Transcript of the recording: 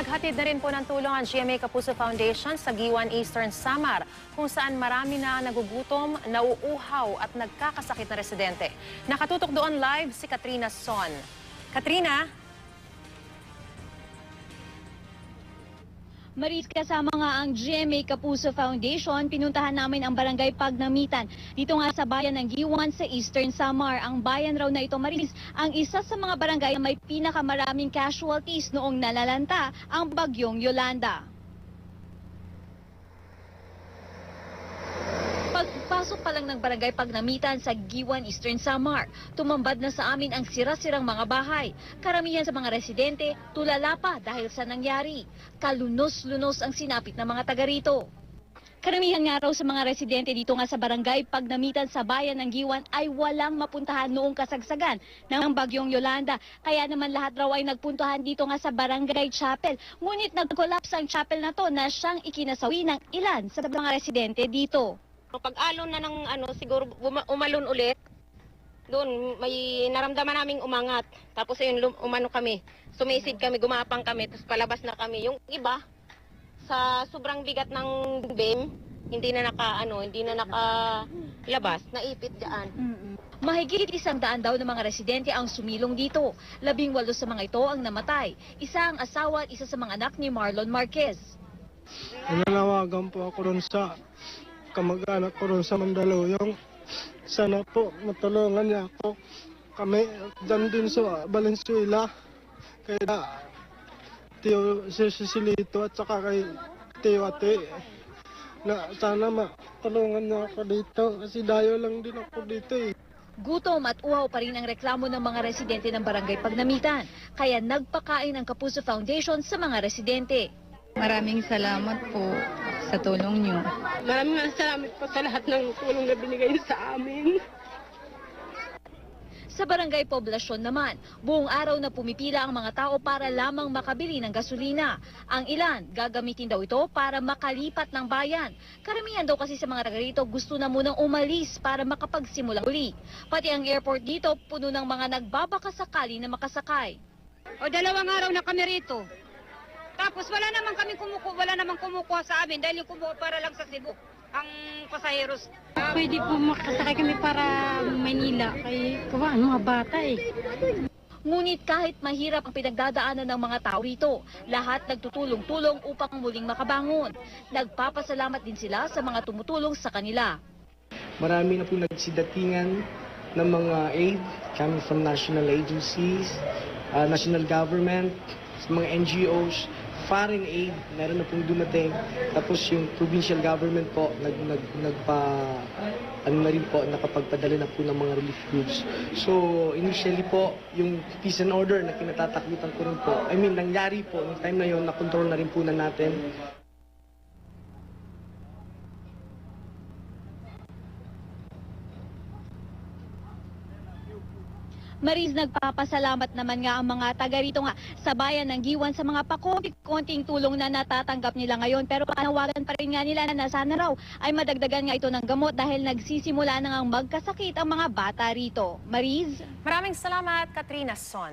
Naghatid na rin po ng tulong ang GMA Kapuso Foundation sa Giwan Eastern Samar kung saan marami na nagugutom, nauuhaw at nagkakasakit na residente. Nakatutok doon live si Katrina Son. Katrina? Maris, kasama nga ang GMA Kapuso Foundation, pinuntahan namin ang barangay Pagnamitan. Dito nga sa bayan ng Giwan sa Eastern Samar. Ang bayan raw na ito, Maris, ang isa sa mga barangay na may pinakamaraming casualties noong nalalanta ang bagyong Yolanda. Pagpasok pa lang ng barangay Pagnamitan sa Giwan, Eastern Samar, tumambad na sa amin ang sira-sirang mga bahay. Karamihan sa mga residente, tulala pa dahil sa nangyari. Kalunos-lunos ang sinapit ng mga taga rito. Karamihan nga raw sa mga residente dito nga sa barangay Pagnamitan sa bayan ng Giwan ay walang mapuntahan noong kasagsagan ng bagyong Yolanda. Kaya naman lahat raw ay nagpuntahan dito nga sa barangay chapel. Ngunit nag-collapse ang chapel na to na siyang ikinasawi ng ilan sa mga residente dito. Pag alon na ng ano, siguro uma- umalon ulit, doon may naramdaman naming umangat. Tapos ayun, lum- umano kami. Sumisid kami, gumapang kami, tapos palabas na kami. Yung iba, sa sobrang bigat ng beam, hindi na naka, ano, hindi na nakalabas, naipit dyan. Mahigit isang daan daw ng mga residente ang sumilong dito. Labing walo sa mga ito ang namatay. Isa ang asawa at isa sa mga anak ni Marlon Marquez. Nananawagan po ako ron sa kamag-anak ko ron sa Mandaluyong. Sana po matulungan niya ako. Kami dyan din sa Valenzuela. Kaya Tio Cecilito at saka kay Tio Ate. Na sana matulungan niya ako dito kasi dayo lang din ako dito eh. Gutom at uhaw pa rin ang reklamo ng mga residente ng barangay Pagnamitan. Kaya nagpakain ang Kapuso Foundation sa mga residente. Maraming salamat po sa tulong niyo. Maraming salamat po sa lahat ng tulong na binigay niyo sa amin. Sa barangay poblasyon naman, buong araw na pumipila ang mga tao para lamang makabili ng gasolina. Ang ilan, gagamitin daw ito para makalipat ng bayan. Karamihan daw kasi sa mga taga rito gusto na munang umalis para makapagsimula uli. Pati ang airport dito puno ng mga nagbabakasakali na makasakay. O dalawang araw na kami rito. Tapos wala naman kami kumuku wala naman kumukuha sa amin dahil yung kumuha para lang sa Cebu ang pasaheros. Pwede po makasakay kami para Manila. Kay kawa, ano, mga bata eh. Ngunit kahit mahirap ang pinagdadaanan ng mga tao rito, lahat nagtutulong-tulong upang muling makabangon. Nagpapasalamat din sila sa mga tumutulong sa kanila. Marami na po nagsidatingan ng mga aid coming from national agencies, uh, national government, sa mga NGOs, foreign aid, meron na pong dumating. Tapos yung provincial government po, nag, nag, nagpa, ano na rin po, nakapagpadala na po ng mga relief goods. So, initially po, yung peace and order na kinatatakutan ko rin po, I mean, nangyari po, nung time na yun, na-control na rin po na natin. Maris, nagpapasalamat naman nga ang mga taga rito nga sa bayan ng Giwan sa mga pakonting tulong na natatanggap nila ngayon. Pero panawagan pa rin nga nila na sana raw ay madagdagan nga ito ng gamot dahil nagsisimula na nga magkasakit ang mga bata rito. Maris? Maraming salamat, Katrina Son.